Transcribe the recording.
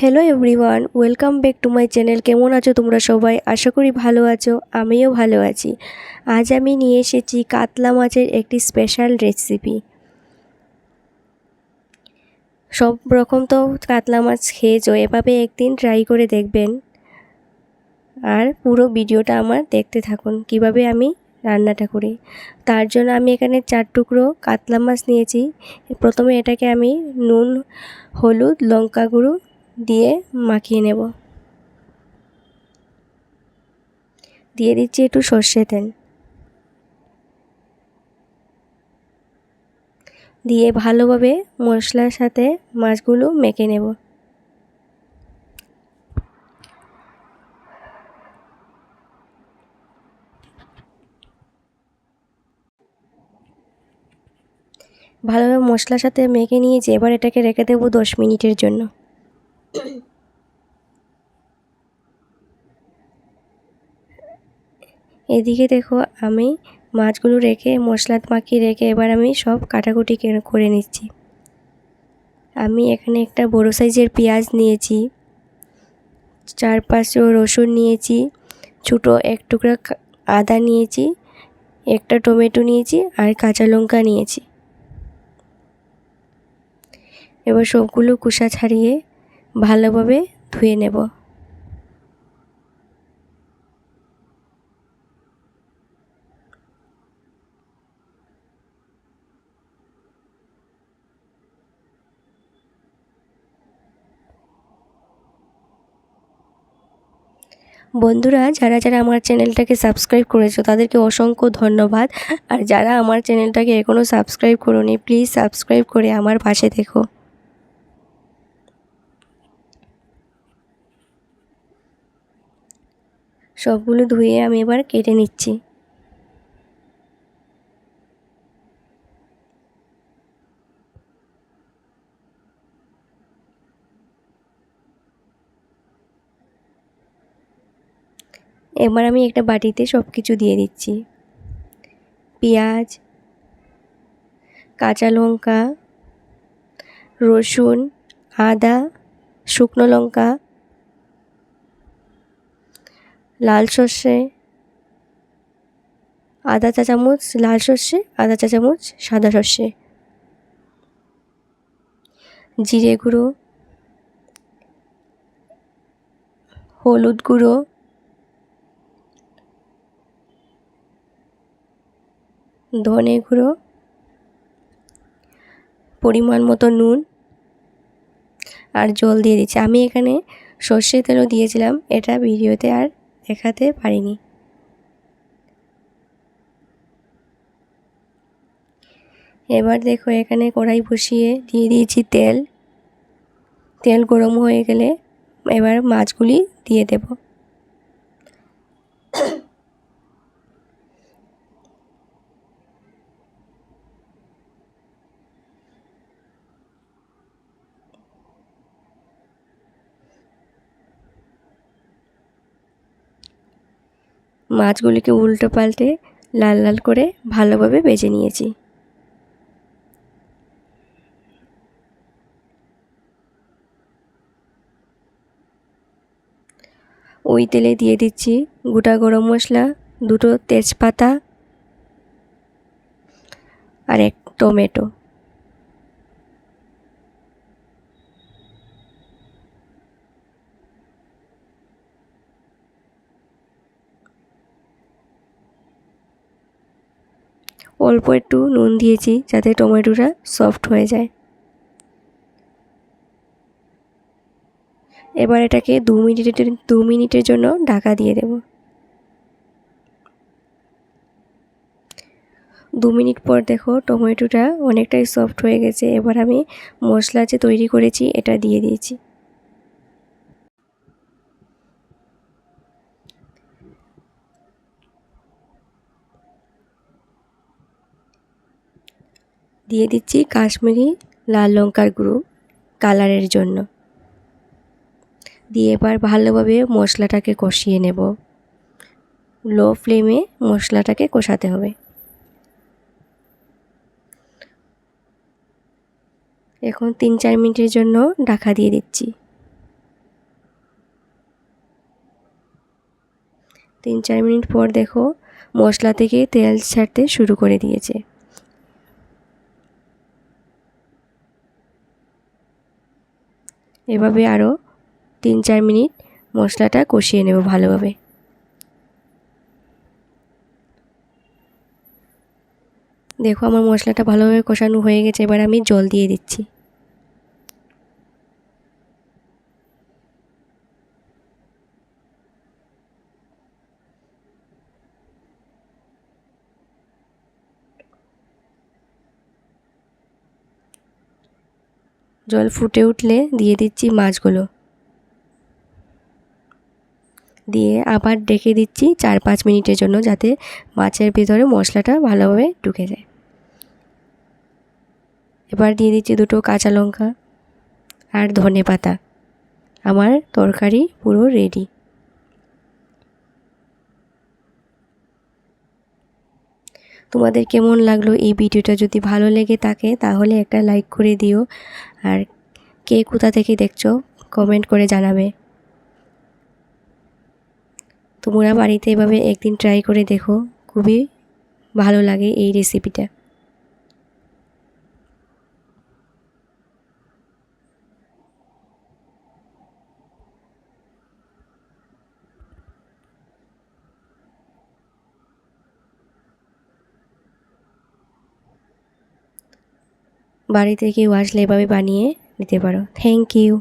Hello everyone welcome back to my channel কেমন আছো তোমরা সবাই? আশা করি ভালো আছো, আমিও ভালো আছি। আজ আমি নিয়ে এসেছি কাতলা মাছের একটি স্পেশাল রেসিপি সব রকম তো কাতলা মাছ খেয়েছো, এভাবে একদিন ট্রাই করে দেখবেন। আর পুরো ভিডিওটা আমার দেখতে থাকুন, কীভাবে আমি রান্নাটা করি। তার জন্য আমি এখানে চার টুকরো কাতলা মাছ নিয়েছি। প্রথমে এটাকে আমি নুন, হলুদ, লঙ্কা গুঁড়ো দিয়ে মাখিয়ে নেব। দিয়ে দিচ্ছি একটু সর্ষে তেল। দিয়ে ভালোভাবে মশলার সাথে মাছগুলো মেখে নেব। ভালোভাবে মশলার সাথে মেখে নিয়েছি এবার এটাকে রেখে দেবো দশ মিনিটের জন্য। এদিকে দেখো আমি মাছগুলো রেখে, মশলা মাখিয়ে রেখে এবার আমি সব কাটাকুটি করে নিচ্ছি। আমি এখানে একটা বড় সাইজের পেঁয়াজ নিয়েছি, চার পাঁচশো রসুন নিয়েছি, ছোটো এক টুকরা আদা নিয়েছি, একটা টমেটো নিয়েছি আর কাঁচা লঙ্কা নিয়েছি। এবার সবগুলো কুসা ছাড়িয়ে ভালোভাবে ধুয়ে নেব। বন্ধুরা, যারা যারা আমার চ্যানেলটাকে সাবস্ক্রাইব করেছ, তাদেরকে অসংখ্য ধন্যবাদ। আর যারা আমার চ্যানেলটাকে এখনও সাবস্ক্রাইব করোনি, প্লিজ সাবস্ক্রাইব করে আমার পাশে দেখো। সবগুলো ধুয়ে আমি এবার কেটে নিচ্ছি। এবার আমি একটা বাটিতে সব কিছু দিয়ে দিচ্ছি। পেঁয়াজ, কাঁচা লঙ্কা, রসুন, আদা, শুকনো লঙ্কা, লাল সর্ষে, আদা চা চামচ লাল সর্ষে, আদা চা চামচ সাদা সর্ষে, জিরে গুঁড়ো, হলুদ গুঁড়ো ধনে গুঁড়ো, পরিমাণ মতো নুন আর জল দিয়ে দিচ্ছি। আমি এখানে সর্ষে তেলও দিয়েছিলাম, এটা ভিডিওতে আর দেখাতে পারিনি। এবার দেখো এখানে কড়াই বসিয়ে দিয়ে দিয়েছি তেল। তেল গরম হয়ে গেলে এবার মাছগুলি দিয়ে দেব। মাছগুলিকে উল্টো পাল্টে লাল লাল করে ভালোভাবে বেজে নিয়েছি। ওই তেলে দিয়ে দিচ্ছি গোটা গরম মশলা, দুটো তেজপাতা আর এক টমেটো। অল্প একটু নুন দিয়েছি যাতে টমেটোটা সফট হয়ে যায়। এবার এটাকে দু মিনিটের দু মিনিটের জন্য ঢাকা দিয়ে দেব। দু মিনিট পর দেখো টমেটোটা অনেকটাই সফট হয়ে গেছে। এবার আমি মশলা যে তৈরি করেছি, এটা দিয়ে দিয়েছি। দিয়ে দিচ্ছি কাশ্মীরি লাল লঙ্কার গুঁড়ো কালারের জন্য। দিয়ে এবার ভালোভাবে মশলাটাকে কষিয়ে নেব। লো ফ্লেমে মশলাটাকে কষাতে হবে। এখন তিন চার মিনিটের জন্য ঢাকা দিয়ে দিচ্ছি। তিন চার মিনিট পর দেখো মশলা থেকে তেল ছাড়তে শুরু করে দিয়েছে। এভাবে আরও তিন চার মিনিট মশলাটা কষিয়ে নেব ভালোভাবে। দেখো আমার মশলাটা ভালোভাবে কষানো হয়ে গেছে, এবার আমি জল দিয়ে দিচ্ছি। জল ফুটে উঠলে দিয়ে দিচ্ছি মাছগুলো। দিয়ে আবার ডেকে দিচ্ছি চার পাঁচ মিনিটের জন্য যাতে মাছের ভিতরে মশলাটা ভালোভাবে ঢুকে যায়। এবার দিয়ে দিচ্ছি দুটো কাঁচা লঙ্কা আর ধনে পাতা। আমার তরকারি পুরো রেডি তোমাদের কেমন লাগল এই ভিডিওটা যদি ভালো লেগে থাকে তাহলে একটা লাইক করে দিও। আর কে কোথা থেকে দেখছ কমেন্ট করে জানাবে। তোমরা বাড়িতে এভাবে একদিন ট্রাই করে দেখো, খুবই ভালো লাগে এই রেসিপিটা বাড়িতে কেউ আসলে এভাবে বানিয়ে নিতে পারো। Thank you